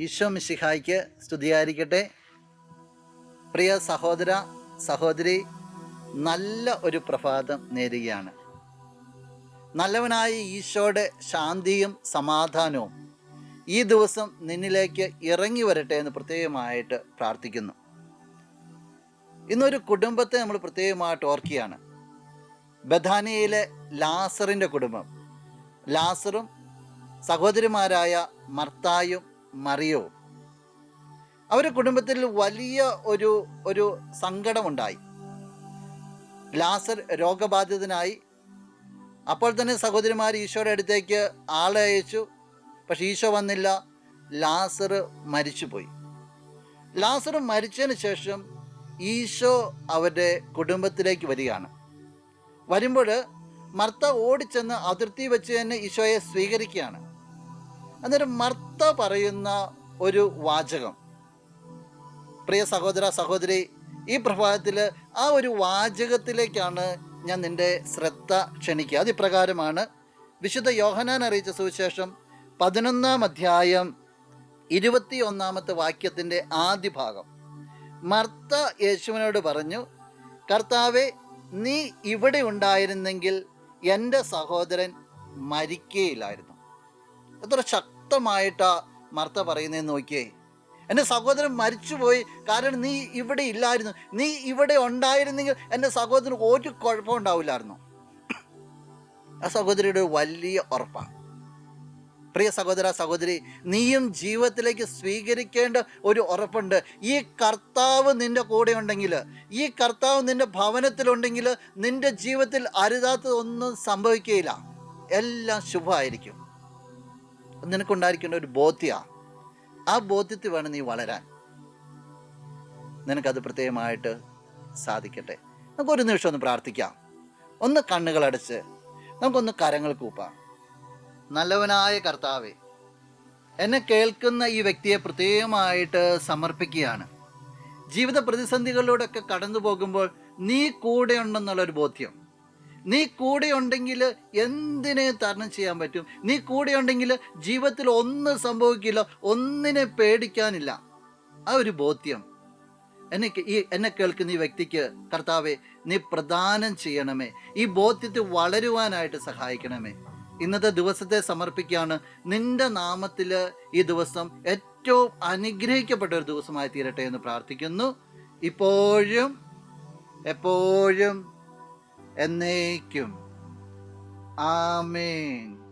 ഈശോ മിശിഹായ്ക്ക് സ്തുതിയായിരിക്കട്ടെ. പ്രിയ സഹോദര സഹോദരി നല്ല ഒരു പ്രഭാതം നേരുകയാണ്. നല്ലവനായ ഈശോയുടെ ശാന്തിയും സമാധാനവും ഈ ദിവസം നിന്നിലേക്ക് ഇറങ്ങി വരട്ടെ എന്ന് പ്രത്യേകമായിട്ട് പ്രാർത്ഥിക്കുന്നു. ഇന്നൊരു കുടുംബത്തെ നമ്മൾ പ്രത്യേകമായിട്ട് ഓർക്കുകയാണ്. ബഥാനിയയിലെ ലാസറിന്റെ കുടുംബം. ലാസറും സഹോദരിമാരായ മർത്തായും മറിയവും അവരുടെ കുടുംബത്തിൽ വലിയ ഒരു ഒരു സങ്കടമുണ്ടായി. ലാസർ രോഗബാധിതനായി. അപ്പോൾ തന്നെ സഹോദരിമാർ ഈശോയുടെ അടുത്തേക്ക് ആളെ അയച്ചു. പക്ഷെ ഈശോ വന്നില്ല. ലാസർ മരിച്ചുപോയി. ലാസർ മരിച്ചതിന് ശേഷം ഈശോ അവരുടെ കുടുംബത്തിലേക്ക് വരികയാണ്. വരുമ്പോൾ മർത്ത ഓടിച്ചെന്ന് അതിർത്തി വെച്ച് തന്നെ ഈശോയെ സ്വീകരിക്കുകയാണ്. അന്നേരം മർത്ത പറയുന്ന ഒരു വാചകം. പ്രിയ സഹോദര സഹോദരി ഈ പ്രഭാതത്തിൽ ആ ഒരു വാചകത്തിലേക്കാണ് ഞാൻ നിന്റെ ശ്രദ്ധ ക്ഷണിക്കുക. അത് ഇപ്രകാരമാണ് വിശുദ്ധ യോഹനാൻ അറിയിച്ച സുവിശേഷം പതിനൊന്നാം അധ്യായം ഇരുപത്തി ഒന്നാമത്തെ വാക്യത്തിന്റെ ആദ്യ ഭാഗം. മർത്ത യേശുവിനോട് പറഞ്ഞു കർത്താവെ നീ ഇവിടെ ഉണ്ടായിരുന്നെങ്കിൽ എന്റെ സഹോദരൻ മരിക്കുകയില്ലായിരുന്നു എത്ര ശക്തമായിട്ടാ മർത്ത പറയുന്നതെന്ന് നോക്കിയേ. എന്റെ സഹോദരൻ മരിച്ചുപോയി. കാരണം നീ ഇവിടെ ഇല്ലായിരുന്നു. നീ ഇവിടെ ഉണ്ടായിരുന്നെങ്കിൽ എന്റെ സഹോദരന് ഒരു കുഴപ്പം ഉണ്ടാവില്ലായിരുന്നു. ആ സഹോദരിയുടെ വലിയ ഉറപ്പാണ് പ്രിയ സഹോദര സഹോദരി നീയും ജീവിതത്തിലേക്ക് സ്വീകരിക്കേണ്ട ഒരു ഉറപ്പുണ്ട്. ഈ കർത്താവ് നിന്റെ കൂടെ ഉണ്ടെങ്കിൽ ഈ കർത്താവ് നിന്റെ ഭവനത്തിലുണ്ടെങ്കിൽ നിന്റെ ജീവിതത്തിൽ അരുതാത്തതൊന്നും സംഭവിക്കുകയില്ല. എല്ലാം ശുഭമായിരിക്കും. നിനക്കുണ്ടായിരിക്കേണ്ട ഒരു ബോധ്യമാണ് ആ ബോധ്യത്തിൽ വേണം നീ വളരാൻ. നിനക്കത് പ്രത്യേകമായിട്ട് സാധിക്കട്ടെ. നമുക്കൊരു നിമിഷം ഒന്ന് പ്രാർത്ഥിക്കാം. ഒന്ന് കണ്ണുകളടച്ച് നമുക്കൊന്ന് കരങ്ങൾ കൂപ്പാം. നല്ലവനായ കർത്താവെ എന്നെ കേൾക്കുന്ന ഈ വ്യക്തിയെ പ്രത്യേകമായിട്ട് സമർപ്പിക്കുകയാണ്. ജീവിത പ്രതിസന്ധികളിലൂടെയൊക്കെ കടന്നു പോകുമ്പോൾ നീ കൂടെ ഉണ്ടെന്നുള്ളൊരു ബോധ്യം. നീ കൂടെ ഉണ്ടെങ്കിൽ എന്തിനെ തരണം ചെയ്യാൻ പറ്റും? നീ കൂടെ ഉണ്ടെങ്കിൽ ജീവിതത്തിൽ ഒന്നും സംഭവിക്കില്ല ഒന്നിനെ പേടിക്കാനില്ല. ആ ഒരു ബോധ്യം. എന്നെ ഈ എന്നെ കേൾക്കുന്ന ഈ വ്യക്തിക്ക് കർത്താവെ നീ പ്രദാനം ചെയ്യണമേ. ഈ ബോധ്യത്തിൽ വളരുവാനായിട്ട് സഹായിക്കണമേ. ഇന്നത്തെ ദിവസത്തെ സമർപ്പിക്കുകയാണ്. നിന്റെ നാമത്തിൽ ഈ ദിവസം ഏറ്റവും അനുഗ്രഹിക്കപ്പെട്ട ഒരു ദിവസമായി തീരട്ടെ എന്ന് പ്രാർത്ഥിക്കുന്നു. ഇപ്പോഴും എപ്പോഴും എന്നേക്കും. ആമേൻ.